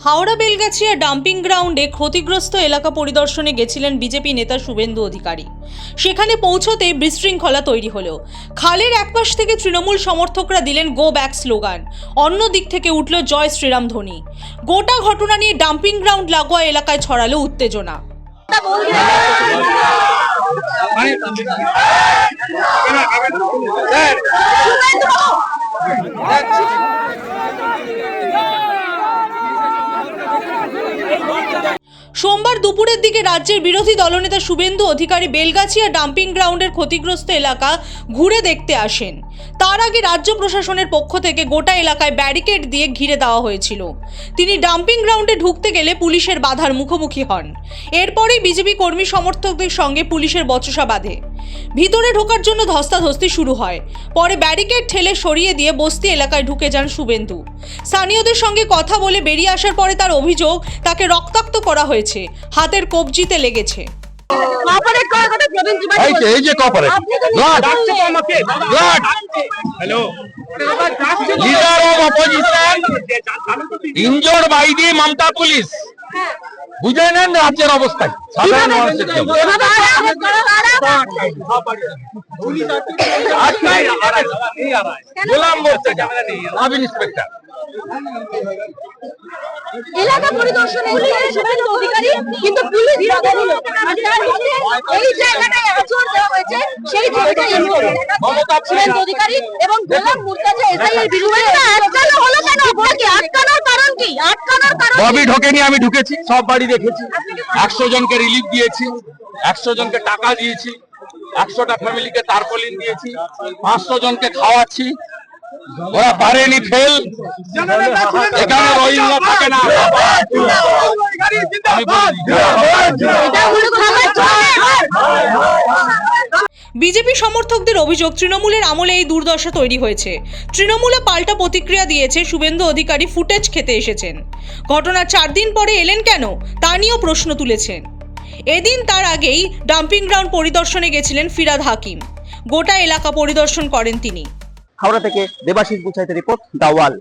Howrah Belgachia dumping গ্রাউন্ডে ক্ষতিগ্রস্ত এলাকা পরিদর্শনে গেছিলেন বিজেপি নেতা শুভেন্দু অধিকারী সেখানে পৌঁছতেই বিশৃঙ্খলা তৈরি হলো খালের একপাশ থেকে তৃণমূল সমর্থকরা দিলেন গো ব্যাক স্লোগান অন্য দিক থেকে উঠল জয় শ্রীরাম ধ্বনি গোটা ঘটনা নিয়ে ডাম্পিং গ্রাউন্ড লাগোয়া এলাকায় ছড়ালো উত্তেজনা সোমবার দুপুরের দিকে রাজ্যের বিরোধী দলনেতা শুভেন্দু অধিকারী বেলগাছিয়া ডাম্পিং গ্রাউন্ডের ক্ষতিগ্রস্ত এলাকা ঘুরে দেখতে আসেন। তার আগে রাজ্য প্রশাসনের পক্ষ থেকে গোটা এলাকায় ব্যারিকেড দিয়ে ঘিরে দেওয়া হয়েছিল। তিনি ডাম্পিং গ্রাউন্ডে ঢুকতে গেলে পুলিশের বাধার মুখোমুখি হন। এরপরেই বিজেপি কর্মী সমর্থকদের সঙ্গে পুলিশের বচসা বাঁধে। ভিতরে ঢোকার জন্য ধস্তাধস্তি শুরু হয়। পরে ব্যারিকেড ঠেলে সরিয়ে দিয়ে বস্তি এলাকায় ঢুকে যান শুভেন্দু। স্থানীয়দের সঙ্গে কথা বলে বেরিয়ে আসার পরে তার অভিযোগ তাকে রক্তাক্ত করা হয়েছে। হাতের কবজিতে লেগেছে। এই যে কপারে hello. Leader of opposition. Injured by the Mamata police. বুঝে নেন রাজ্যের এলাকা পরিদর্শনে অধিকারী কিন্তু পুলিশ এই জায়গাটায় আচর দেওয়া হয়েছে সেই অধিকারী এবং গোলাম মুর্তাজা এসআই এর বিরুদ্ধে আটকানো হলো কেন? বলছি আটকানোর ববি ঢোকেনি আমি ঢুকেছি সব বাড়ি দেখেছি। একশো জনকে রিলিফ দিয়েছি একশো জনকে টাকা দিয়েছি একশোটা ফ্যামিলিকে তারপলিন দিয়েছি পাঁচশো জনকে খাওয়াচ্ছি। ওরা পারেনি ফেল এখানে রোহিঙ্গা থাকে না আমি বলে দিচ্ছি। এটা হলো খাবার চলে বিজেপি সমর্থকদের অভিযোগ তৃণমূলের আমলে এই দুর্দশা তৈরি হয়েছে। তৃণমূলে পাল্টা প্রতিক্রিয়া দিয়েছে শুভেন্দু অধিকারী ফুটেজ খেতে এসেছেন। ঘটনার চার দিন পরে এলেন কেন? তা নিয়েও প্রশ্ন তুলেছেন। এদিন তার আগেই ডাম্পিং গ্রাউন্ড পরিদর্শনে গেছিলেন ফিরাদ হাকিম। গোটা এলাকা পরিদর্শন করেন তিনি। হাওড়া থেকে দেবাশিস গুছাইতে রিপোর্ট দাওয়াল